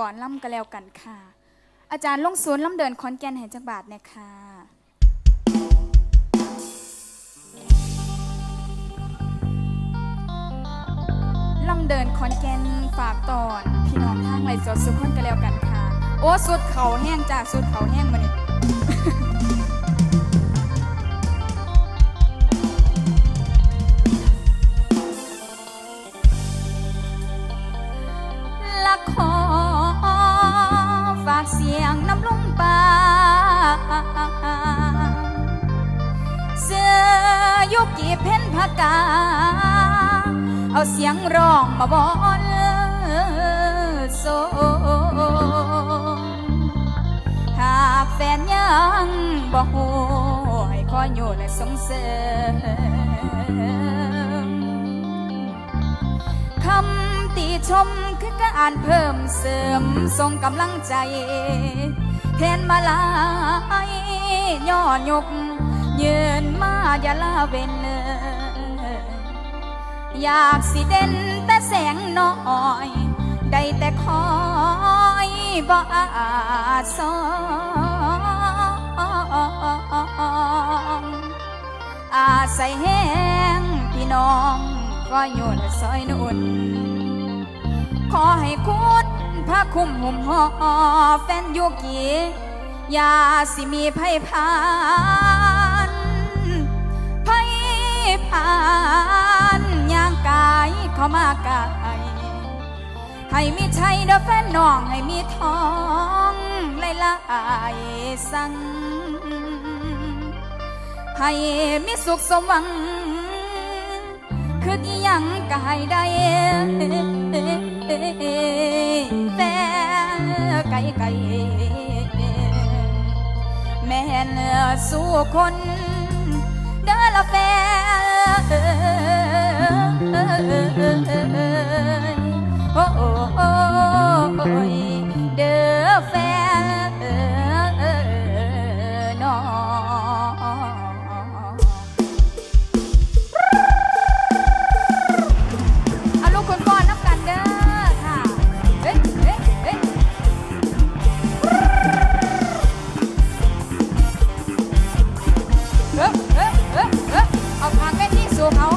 ก่อนล่ำก็แล้วกันค่ะ อาจารย์ลงศูนย์ล่ำเดินคอนแกนแห่งจักบาทเนี่ยค่ะล่ำเดินคอนแกนฝากตอน พี่น้องทางไรสดสุขคนก็แล้วกันค่ะ โอ้สุดเขาแห้งจ้าสุดเขาแห้งมาเนี่ย เสือยุกีเพ่นพากา เอาเสียงร้องมาบอนโซหากแฟนยังบอกโหให้คอยอยู่และสงเสริมคำ ติชมคือการเพิ่มเสริมส่งกำลังใจแทนมาลายย่อยกยืนมาอย่าลาเวนเลยอยากสิเด่นแต่แสงน้อย ได้แต่คอยบ่อาจสองอาศัยแห้งพี่น้องก็อยู่ในซอยนุ่น ขอให้คุณพระคุ้มหุ่มห่อแฟนยุกีอย่าสิมีภัยพานภัยพานย่างกายเข้ามากายให้มีชัยเด้อแฟนน้อง ให้มีทองหลายๆสั่งให้มีสุขสมหวัง คือยังกายได้แต่ไก่ไก่แม่นสู้คนเด้อละแฟ เฮ้ยเฮ้ยเฮ้ยเฮ้ยเอาทางแม่ที่สูงเอา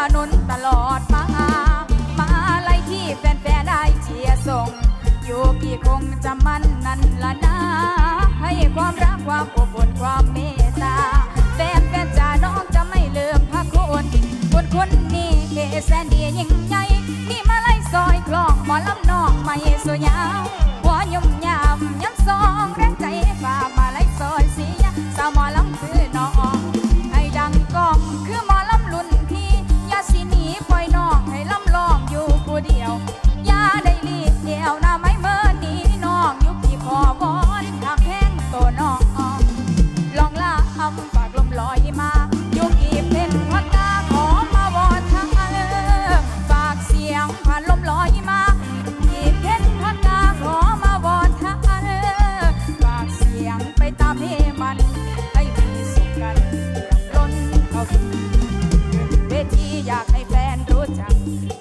อนุนตลอดมา มาไล่ที่แฟนๆได้เชียร์ส่ง อยู่กี่คงจะมันนั่นละนะ ให้ความรักความอบอุ่นความเมตตาแฟนแฟนๆจ้าน้องจะไม่ลืมพระคุณคุณคนนี้แสนดียิ่งใหญ่ที่มาไล่ซอยคลองหมอลำนองไม่สวย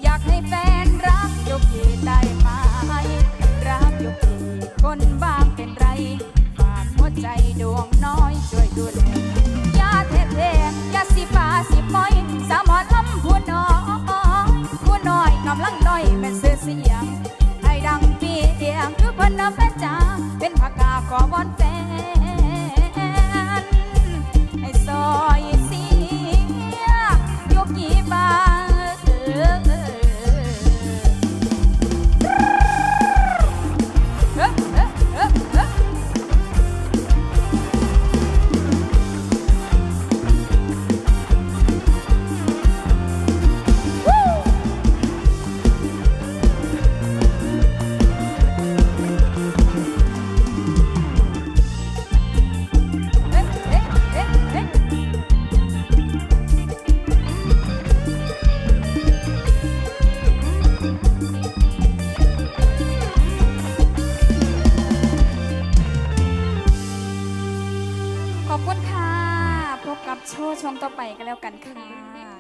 อยากให้แฟนรักยุกีได้ไหมรักยุกีคนบ้างเป็นไร ฝากหัวใจดวงน้อยช่วยดูแลอย่าเทเทอย่าสิฟ้าสิปล่อย สามหมอลำผู้น้อยผู้น้อยกำลังน้อยเป็นเสือเสียง ให้ดังปีเอียงคือเพันน้ำแม่จ๋าเป็นผักกาขอวอน ว์ช่วงต่อไปก็แล้วกันค่ะ